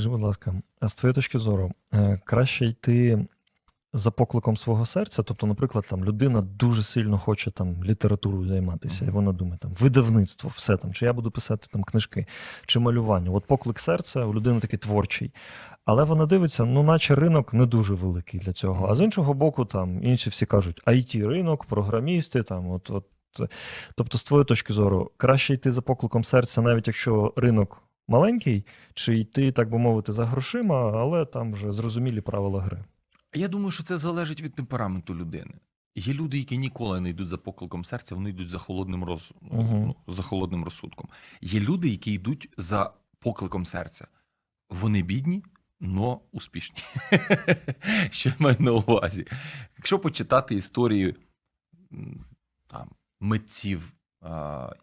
Скажи, будь ласка, а з твоєї точки зору, е, краще йти за покликом свого серця? Тобто, наприклад, там людина дуже сильно хоче там літературою займатися, і вона думає, там видавництво, все там, чи я буду писати там книжки, чи малювання. От поклик серця у людини такий творчий. Але вона дивиться, ну, наче ринок не дуже великий для цього. А з іншого боку, там інші всі кажуть, it ринок, програмісти, там, от, от. Тобто, з твоєї точки зору, краще йти за покликом серця, навіть якщо ринок маленький, чи йти, так би мовити, за грошима, але там вже зрозумілі правила гри. Я думаю, що це залежить від темпераменту людини. Є люди, які ніколи не йдуть за покликом серця, вони йдуть за холодним роз... Ну, за холодним розсудком. Є люди, які йдуть за покликом серця. Вони бідні, но успішні. Що я маю на увазі? Якщо почитати історії м, там, митців,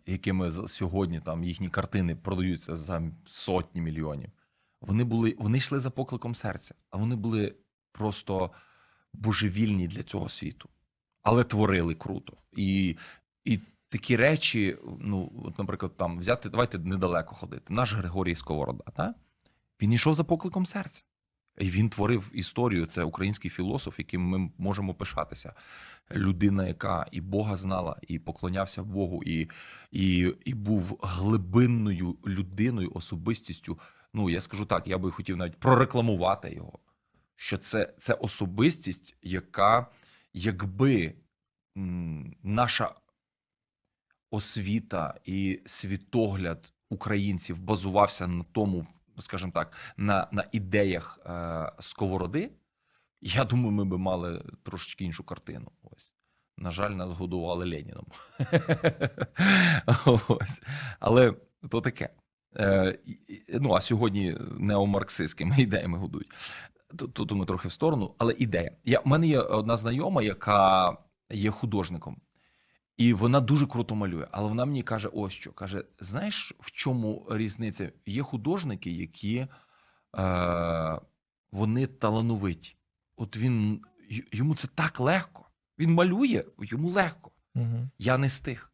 якими сьогодні там їхні картини продаються за сотні мільйонів, вони були, вони йшли за покликом серця, а вони були просто божевільні для цього світу, але творили круто. І, і такі речі, ну, от, наприклад, там взяти, давайте недалеко ходити. Наш Григорій Сковорода, та? він йшов за покликом серця. І він творив історію. Це український філософ, яким ми можемо пишатися. Людина, яка і Бога знала, і поклонявся Богу, і, і, і був глибинною людиною, особистістю. Ну, я скажу так, я би хотів навіть прорекламувати його. Що це, це особистість, яка, якби наша освіта і світогляд українців базувався на тому, скажімо так, на, на ідеях е, сковороди, я думаю, ми би мали трошечки іншу картину. Ось. На жаль, нас годували Леніном. Ось. Але то таке. Е, ну, а сьогодні неомарксистськими ідеями годують. Тут, ми трохи в сторону, але ідея. Я, в мене є одна знайома, яка є художником. І вона дуже круто малює, але вона мені каже: ось що каже: знаєш, в чому різниця? Є художники, які е, вони талановиті. От він йому це так легко. Він малює, йому легко. Угу. Я не стиг.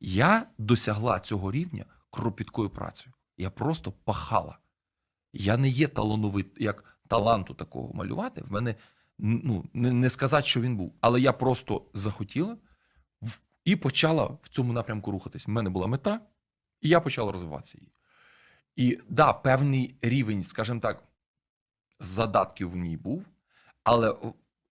Я досягла цього рівня кропіткою працею. Я просто пахала. Я не є талановит, як таланту такого малювати. В мене ну, не, не сказати, що він був. Але я просто захотіла і почала в цьому напрямку рухатись. У мене була мета, і я почала розвиватися її. І да, певний рівень, скажімо так, задатків в ній був, але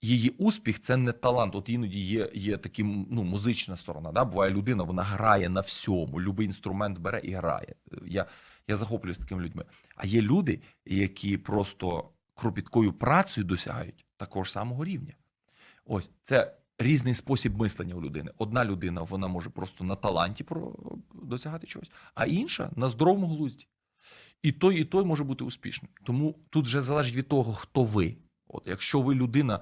її успіх це не талант. От іноді є, є такі ну, музична сторона. Да? Буває людина, вона грає на всьому, любий інструмент бере і грає. Я, я захоплююсь такими людьми. А є люди, які просто кропіткою працею досягають такого ж самого рівня. Ось це різний спосіб мислення у людини. Одна людина вона може просто на таланті про досягати чогось, а інша на здоровому глузді. І той, і той може бути успішним. Тому тут вже залежить від того, хто ви. От якщо ви людина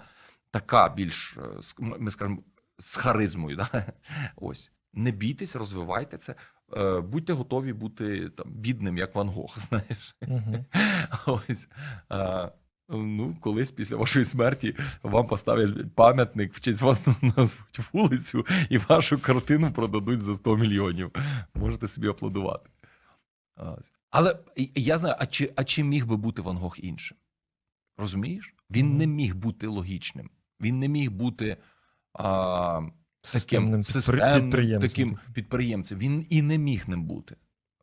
така більш, е, ми скажемо, з харизмою, да? ось не бійтесь, розвивайте це. Е, Будьте готові бути там бідним, як Ван Гог, знаєш. Угу. Ось. А, ну, колись після вашої смерті вам поставлять пам'ятник, в честь вас назвуть вулицю, і вашу картину продадуть за 100 мільйонів. Можете собі аплодувати. Але я знаю, а чи, а чи міг би бути Ван Гог іншим? Розумієш? Він не міг бути логічним. Він не міг бути а, Системним таким системним підприємцем таким таким. підприємцем. Він і не міг ним бути.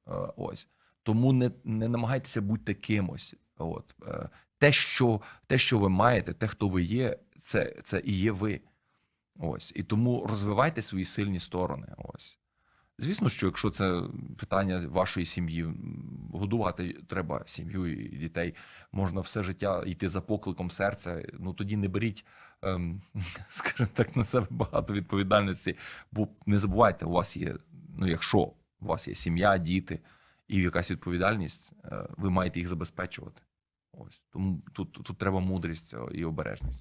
Е, Ось. Тому не, не намагайтеся бути кимось. От. Те, що, те, що ви маєте, те, хто ви є, це, це і є ви. Ось. І тому розвивайте свої сильні сторони. Ось. Звісно, що якщо це питання вашої сім'ї, годувати треба сім'ю і дітей, можна все життя йти за покликом серця. Ну тоді не беріть, ем, скажімо так, на себе багато відповідальності. Бо не забувайте, у вас є, ну якщо у вас є сім'я, діти і якась відповідальність, е, ви маєте їх забезпечувати. Ось тому тут, тут треба мудрість е, і обережність.